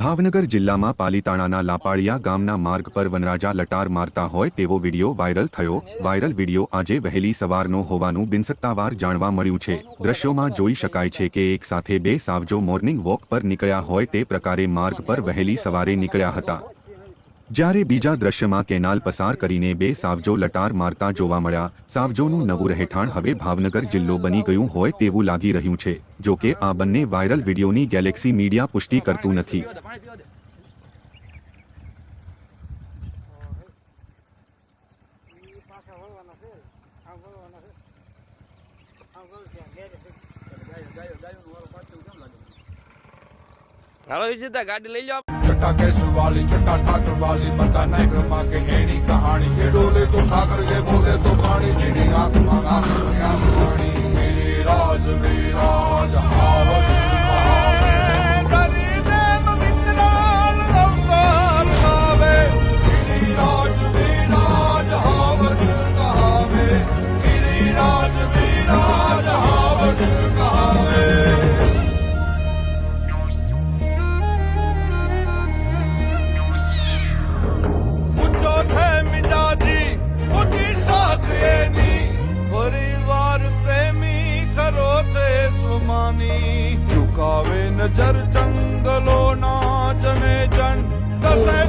ભાવનગર જિલ્લામાં પાલીતાણાના લાપાળિયા ગામના માર્ગ પર વનરાજા લટાર મારતા હોય તેવો વીડિયો વાયરલ થયો. વાયરલ વીડિયો આજે વહેલી સવારનો હોવાનું બિનસત્તાવાર જાણવા મળ્યું છે. દ્રશ્યોમાં જોઈ શકાય છે કે એક સાથે બે સાવજો મોર્નિંગ વોક પર નીકળ્યા હોય તે પ્રકારે માર્ગ પર વહેલી સવારે નીકળ્યા હતા. જ્યારે બીજા દ્રશ્યમાં કેનાલ પસાર કરીને બે સાવજો લટાર મારતા જોવા મળ્યા, સાવજોનું નવું રહેઠાણ હવે ભાવનગર જિલ્લો બની ગયું હોય તેવું લાગી રહ્યું છે, જો કે આ બંને વાયરલ વિડીયોની ગેલેક્સી મીડિયા પુષ્ટિ કરતું નથી. હાલો વિજેતા ગાડી લઈ લો છટા કેસુ વાલી છટા ઠાકર વાલી બતા નાયકમાં કે એની કહાણી. એ ડોલે તો સાગર જે બોલે તો પાણી. જીની આત્મા ની ચુકાવે નજર જંગલો નાચને જન કસે